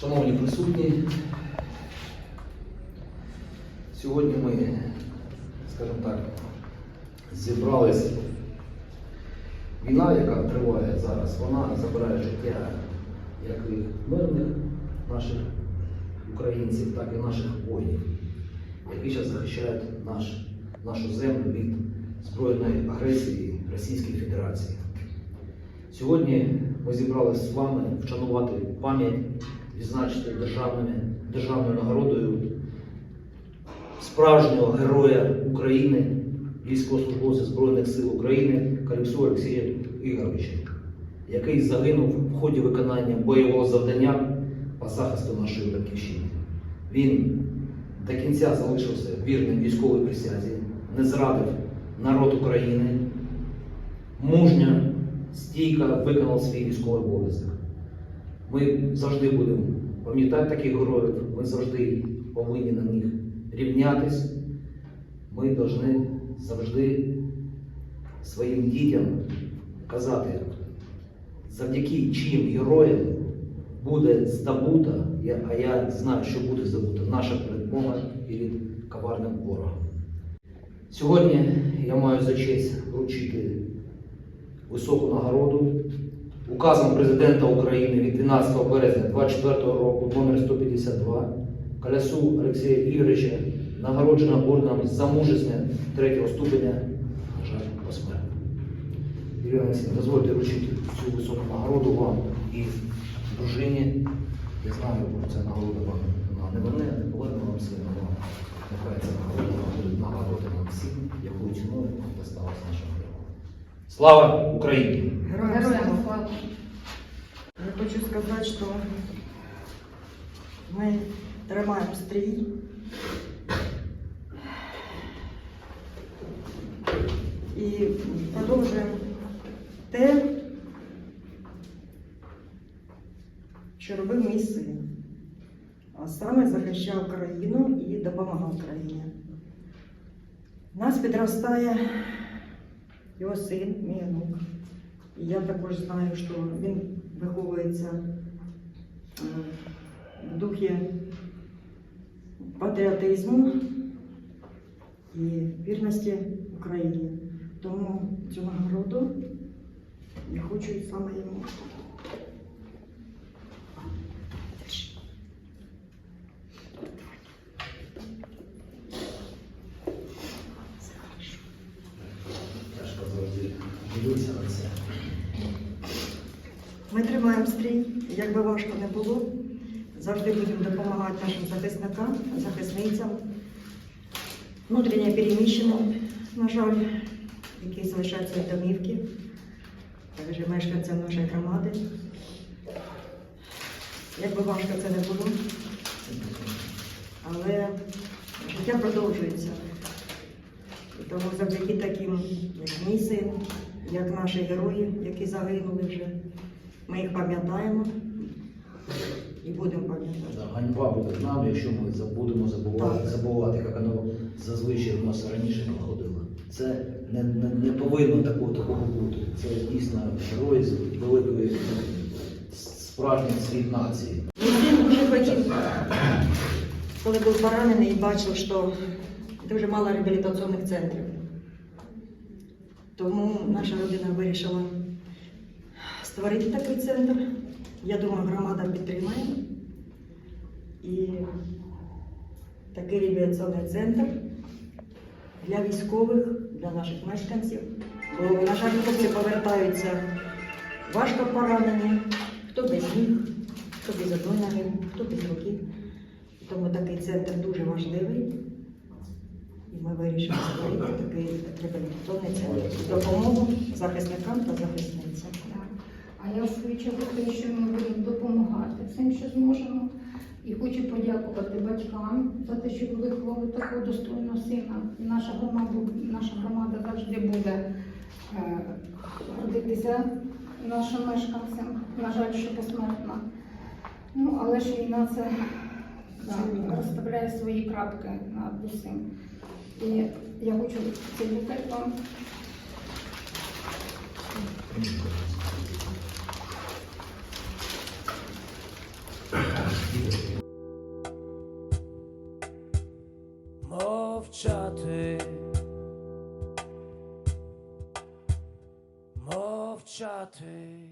Шановні присутні, сьогодні ми, скажімо так, зібрались. Війна, яка триває зараз, вона забирає життя як і мирних наших українців, так і наших воїнів, які зараз захищають наш, нашу землю від збройної агресії Російської Федерації. Сьогодні ми зібралися з вами вшанувати пам'ять, відзначити державними, державною нагородою справжнього героя України, військовослужбовця Збройних сил України Калюсу Олексія Ігоровича, який загинув в ході виконання бойового завдання по захисту нашої батьківщини. Він до кінця залишився вірним військовій присязі, не зрадив народ України, мужньо, стійко виконав свій військовий обов'язок. Ми завжди будемо пам'ятати таких героїв, ми завжди повинні на них рівнятись. Ми повинні завжди своїм дітям казати, завдяки чим героям буде здобута, а я знаю, що буде здобута наша перемога перед коварним ворогом. Сьогодні я маю за честь вручити високу нагороду указом президента України від 12 березня 2024 року номер 152 Колясу Олексія Ігоровича нагороджено орденом за мужество третього ступеня, на жаль, посмертно. Юрій Олексійович, дозвольте вручити цю високу нагороду вам і дружині. Я знаю, ця нагорода вам вона не верне, не поверне вам сильно вам. Нехай ця нагорода буде нагадувати нам всім, якою ціною досталась героям. Слава Україні! Героям слава. Я хочу сказать, что мы тримаем стрій. І продовжуємо те, що робив мій син. А саме захищав країну і допомагав країні. Нас підростає його син, мій онук. І я також знаю, що він виховується е, в духі патріотизму і вірності Україні. Тому цю нагороду я хочу саме йому. Тяжко завжди ділюся на це. Ми тримаємо стрій, як би важко не було. Завжди будемо допомагати нашим захисникам, захисницям, внутрішньо переміщеним, на жаль, які залишаються в домівки, також мешканцям нашої громади. Як би важко це не було, але життя продовжується. Тому завдяки таким, як мій син, як наші герої, які загинули вже, ми їх пам'ятаємо і будемо пам'ятати. Да, Ганьба буде нам, якщо ми забудемо забувати, Так. забувати, як воно зазвичай в нас раніше проходило. Це не, не, не повинно такого, такого бути. Це дійсно герой з великої справжній світ нації. Мій син дуже хотів, коли був поранений і бачив, що дуже мало реабілітаційних центрів. Тому наша родина вирішила створити такий центр. Я думаю, громада підтримає. І такий реабілітаційний центр для військових, для наших мешканців. Бо, на жаль, хлопці повертаються важко поранені, хто без ніг, хто без одної ноги, хто без руки. Тому такий центр дуже важливий. І ми вирішили створити такий реабілітаційний центр з допомогою захисникам та захисницям. А я в свою чергу хочу, що ми будемо допомагати всім, що зможемо. І хочу подякувати батькам за те, що ви виховали такого достойного сина. Наша громада, наша громада завжди буде е, нашим мешканцям. На жаль, що посмертно. Ну, але ж війна це да, розставляє свої крапки над усім. І я хочу цей букет вам мовчати, мовчати.